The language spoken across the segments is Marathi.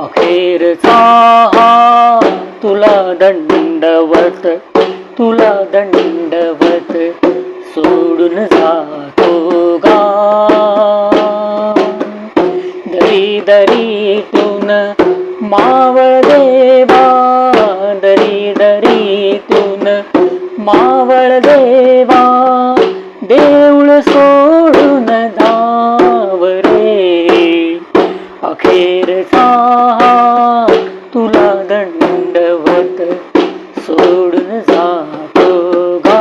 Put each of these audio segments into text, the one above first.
अखेरचा हा तुला दंडवत तुला दंडवत सोडून जातो गा दरी दरीतून मावळ देवा दरी दरीतून मावळ देवा देऊळ सो अखेर हा तुला दंडवत सोडून जातो गा.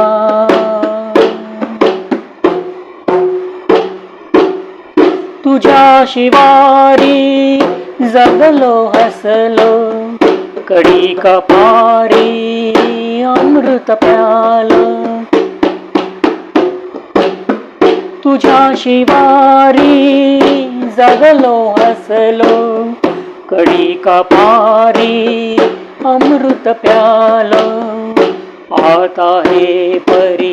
तुझ्या शिवारी जगलो हसलो कडी कपारी अमृत प्याल. तुझ्या शिवारी जगलो हसलो कडी कपारी अमृत प्यालो. आता हे परी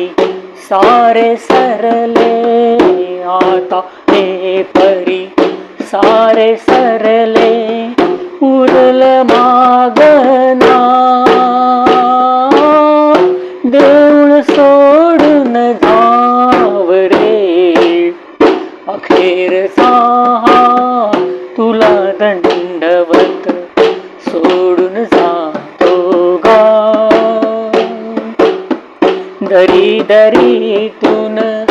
सारे सरले आता हे परी सारे सरले. उरल मागन दंडवत सोडून जातो गा. दरी दरीतून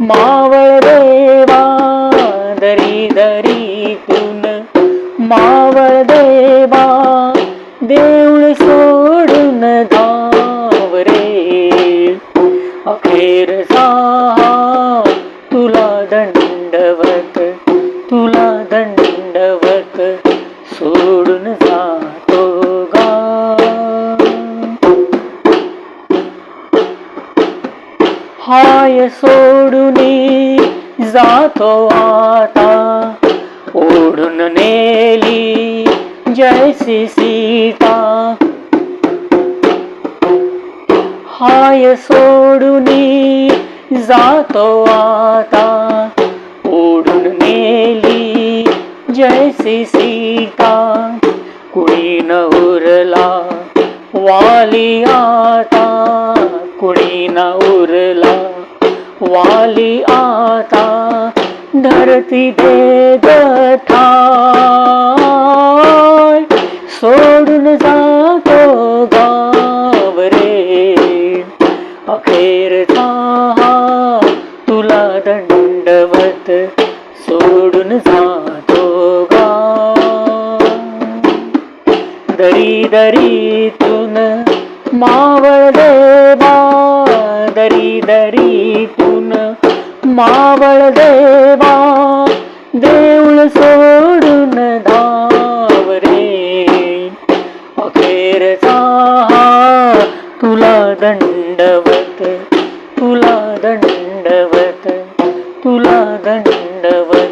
मावळ देवा. दरी दरीतून मावळ देवा. देऊळ हाय सोडूनी जातो आता. ओढून नेली जयसी सीता. हाय सोडूनी जातो आता. ओढून नेली जयसी सीता. कुणी न उरला वाली आता. कुणी न उरला वाली आता धरती दे ठाय सोडून जातो गाव रे। अखेरचा हा तुला दंडवत सोडून जातो गा दरी दरीतून मावळ मावळ देवा देऊळ सोडून धाव रे अखेरचा तुला दंडवत तुला दंडवत तुला दंडवत.